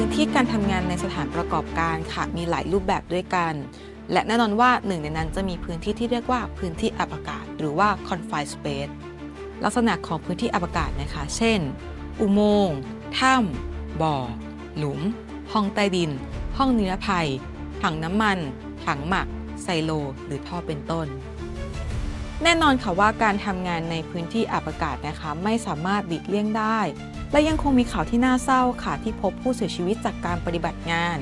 พื้นที่การทำงานในสถานประกอบการค่ะมีหลายรูปแบบด้วยกัน และแน่นอนว่าหนึ่งในนั้นจะมีพื้นที่ที่เรียกว่าพื้นที่อับอากาศ หรือว่า confined space ลักษณะของพื้นที่อับอากาศนะคะ เช่น อุโมงค์ถ้ำบ่อ หลุม ห้องใต้ดิน ห้องนิรภัย ถังน้ำมัน ถังหมัก ไซโล หรือท่อเป็นต้น แน่นอนค่ะว่าการทำงานในพื้นที่อับอากาศนะคะ ไม่สามารถหลีกเลี่ยงได้ และยังคงมีข่าวที่น่าเศร้าค่ะที่พบผู้เสียชีวิตจากการปฏิบัติงาน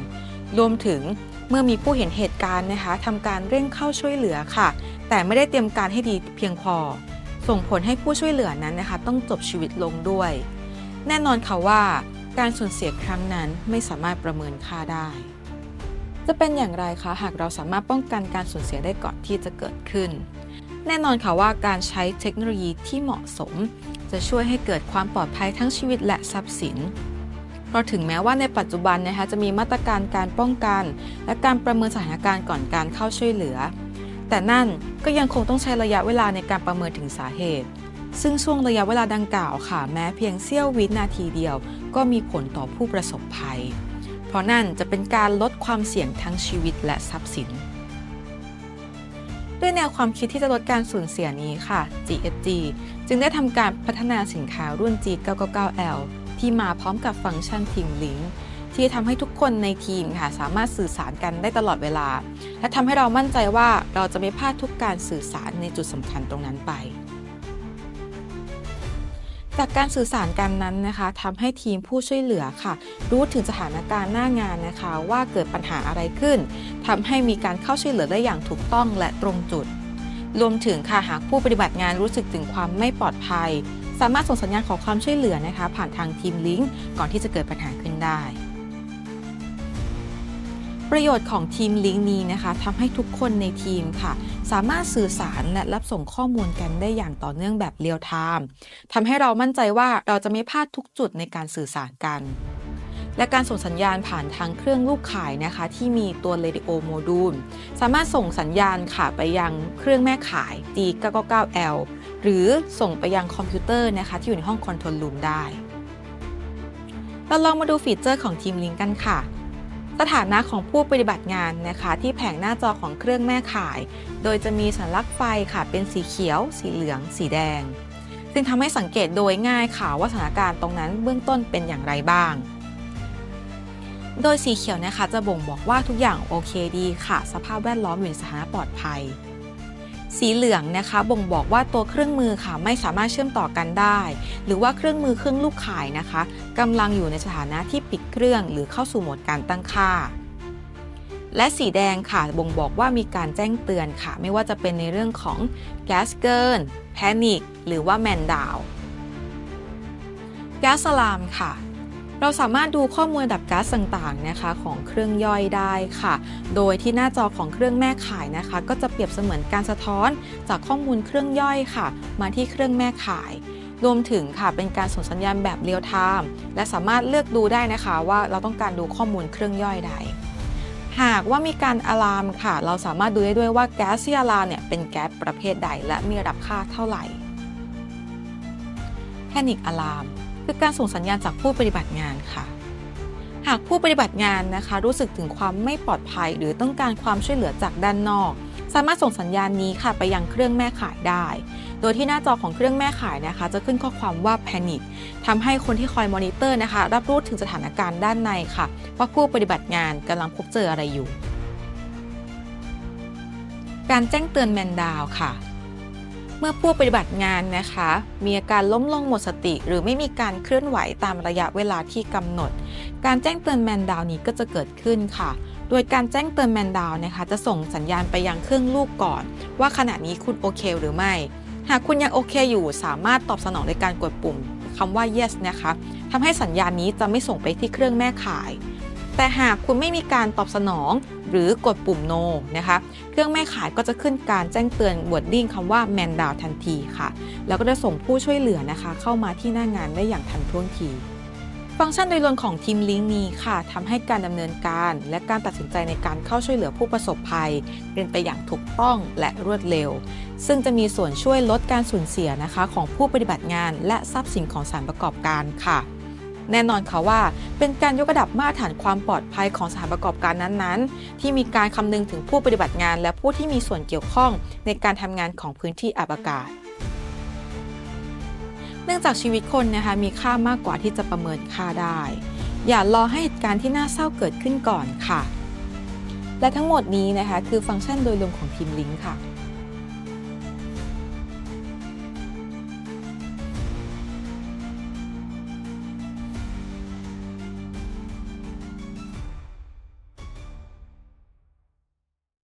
รวมถึงเมื่อมีผู้เห็นเหตุการณ์นะคะทำการเร่งเข้าช่วยเหลือค่ะ แต่ไม่ได้เตรียมการให้ดีเพียงพอ ส่งผลให้ผู้ช่วยเหลือนั้นนะคะ ต้องจบชีวิตลงด้วย แน่นอนค่ะว่า การสูญเสียครั้งนั้นไม่สามารถประเมินค่าได้ จะเป็นอย่างไรคะหากเราสามารถป้องกันการสูญเสียได้ก่อนที่จะเกิดขึ้น แน่นอนค่ะว่าการใช้เทคโนโลยีที่เหมาะสม จะช่วยให้เกิดความปลอดภัยทั้งชีวิตและทรัพย์สินเพราะถึงแม้ว่าในปัจจุบันนะคะจะมีมาตรการการป้องกัน และการประเมินสถานการณ์ก่อนการเข้าช่วยเหลือ แต่นั่นก็ยังคงต้องใช้ระยะเวลาในการประเมินถึงสาเหตุ ซึ่งช่วงระยะเวลาดังกล่าวค่ะ แม้เพียงเสี้ยววินาทีเดียว ก็มีผลต่อผู้ประสบภัย เพราะนั่นจะเป็นการลดความเสี่ยงทั้งชีวิตและทรัพย์สิน ด้วยแนวความคิดที่จะลดการสูญเสียนี้ค่ะ GSG จึงได้ทำการพัฒนาสินค้ารุ่น G999L ที่มาพร้อมกับฟังก์ชัน Team Link ที่ทำให้ทุกคนในทีมค่ะสามารถสื่อสารกันได้ตลอดเวลา และทำให้เรามั่นใจว่าเราจะไม่พลาดทุกการสื่อสารในจุดสำคัญตรงนั้นไป จากการสื่อสารกันนั้นนะคะทำให้ทีมผู้ช่วยเหลือค่ะ รู้ถึงสถานการณ์หน้างานนะคะ ว่าเกิดปัญหาอะไรขึ้นทำให้มีการเข้าช่วยเหลือได้อย่างถูกต้องและตรงจุด รวมถึงค่ะหากผู้ปฏิบัติงานรู้สึกถึงความไม่ปลอดภัย สามารถส่งสัญญาณขอความช่วยเหลือนะคะ ผ่านทางทีมลิงก์ก่อนที่จะเกิดปัญหาขึ้นได้ ประโยชน์ของทีมลิงก์นี้นะคะทำให้ทุกคนในทีมค่ะ สามารถสื่อสารและรับส่งข้อมูลกันได้อย่างต่อเนื่องแบบเรียลไทม์ทำให้เรามั่นใจว่าเราจะไม่พลาดทุกจุดในการสื่อสารกัน และการส่งสัญญาณผ่านทางเครื่องลูกข่ายนะคะ ที่มีตัว Radio Module สามารถส่งสัญญาณค่ะไปยังเครื่องแม่ข่าย G999L หรือส่งไปยังคอมพิวเตอร์นะคะที่อยู่ในห้องคอนโทรลรูมได้เราลองมาดูฟีเจอร์ของทีมลิงกันค่ะ สถานะของผู้ปฏิบัติงานนะคะ ที่แผงหน้าจอของเครื่องแม่ข่าย โดยจะมีสัญลักษณ์ไฟค่ะ เป็นสีเขียว สีเหลือง สีแดง ซึ่งทำให้สังเกตโดยง่ายค่ะว่าสถานการณ์ตรงนั้นเบื้องต้นเป็นอย่างไรบ้าง โดยสีเขียวนะคะจะบ่งบอกว่าทุกอย่างโอเคดีค่ะ สภาพแวดล้อมอยู่ในสถานะปลอดภัย สีเหลืองนะคะ บ่งบอกว่าตัวเครื่องมือค่ะไม่สามารถเชื่อมต่อกันได้ หรือว่าเครื่องมือเครื่องลูกข่ายนะคะกำลังอยู่ในสถานะที่ปิดเครื่องหรือเข้าสู่โหมดการตั้งค่า และสีแดงค่ะบ่งบอกว่ามีการแจ้งเตือนค่ะ ไม่ว่าจะเป็นในเรื่องของแก๊สเกินแพนิคหรือว่าแมนดาวแก๊สสลามค่ะ เราสามารถดูข้อมูลดับก๊าซต่างๆนะคะของเครื่องย่อยได้ค่ะ โดยที่หน้าจอของเครื่องแม่ข่ายนะคะ ก็จะเปรียบเสมือนการสะท้อนจากข้อมูลเครื่องย่อยค่ะ มาที่เครื่องแม่ข่ายรวมถึงค่ะเป็นการส่งสัญญาณแบบเรียลไทม์และสามารถเลือกดูได้นะคะว่าเราต้องการดูข้อมูลเครื่องย่อยใด หากว่ามีการอะลามค่ะ เราสามารถดูได้ด้วยว่าแก๊สที่อะลามเนี่ยเป็นแก๊สประเภทใด และมีระดับค่าเท่าไหร่แพนิคอะลาม คือการส่งสัญญาณจากผู้ปฏิบัติงานค่ะ หากผู้ปฏิบัติงานนะคะ รู้สึกถึงความไม่ปลอดภัย หรือต้องการความช่วยเหลือจากด้านนอก สามารถส่งสัญญาณนี้ค่ะไปยังเครื่องแม่ข่ายได้ โดยที่หน้าจอของเครื่องแม่ข่ายนะคะ จะขึ้นข้อความว่า panic ทำให้คนที่คอยมอนิเตอร์นะคะ รับรู้ถึงสถานการณ์ด้านในค่ะว่าผู้ปฏิบัติงานกำลังพบเจออะไรอยู่ การแจ้งเตือนแมนดาวค่ะ มื่อผู้ปฏิบัติงานนะคะ มีอาการล้มลงหมดสติ หรือไม่มีการเคลื่อนไหวตามระยะเวลาที่กำหนด การแจ้งเตือนแมนดาวนี้ก็จะเกิดขึ้นค่ะ โดยการแจ้งเตือนแมนดาวนะคะจะส่งสัญญาณไปยังเครื่องลูกก่อน ว่าขณะนี้คุณโอเคหรือไม่ หากคุณยังโอเคอยู่สามารถตอบสนองในการกดปุ่มคำว่า yes นะคะทำให้สัญญาณนี้จะไม่ส่งไปที่เครื่องแม่ข่าย แต่หากคุณไม่มีการตอบสนอง หรือกดปุ่ม no นะคะ เครื่องแม่ข่ายก็จะขึ้นการแจ้งเตือน wording คำว่า man down ทันทีค่ะ แล้วก็จะส่งผู้ช่วยเหลือนะคะ เข้ามาที่หน้างานได้อย่างทันท่วงที ฟังก์ชันโดยรวมของทีมลิงก์นี้ค่ะทำให้การดำเนินการ และการตัดสินใจในการเข้าช่วยเหลือผู้ประสบภัย เป็นไปอย่างถูกต้องและรวดเร็ว ซึ่งจะมีส่วนช่วยลดการสูญเสียนะคะ ของผู้ปฏิบัติงาน และทรัพย์สินของสารประกอบการค่ะ แน่นอนค่ะว่า เป็นการยกระดับมาตรฐานความปลอดภัยของสถานประกอบการนั้นๆ ที่มีการคำนึงถึงผู้ปฏิบัติงาน และผู้ที่มีส่วนเกี่ยวข้องในการทำงานของพื้นที่อับอากาศ เนื่องจากชีวิตคนนะคะมีค่ามากกว่าที่จะประเมินค่าได้ อย่ารอให้เหตุการณ์ที่น่าเศร้าเกิดขึ้นก่อนค่ะ และทั้งหมดนี้นะคะคือฟังก์ชันโดยรวมของทีมลิงค์ค่ะ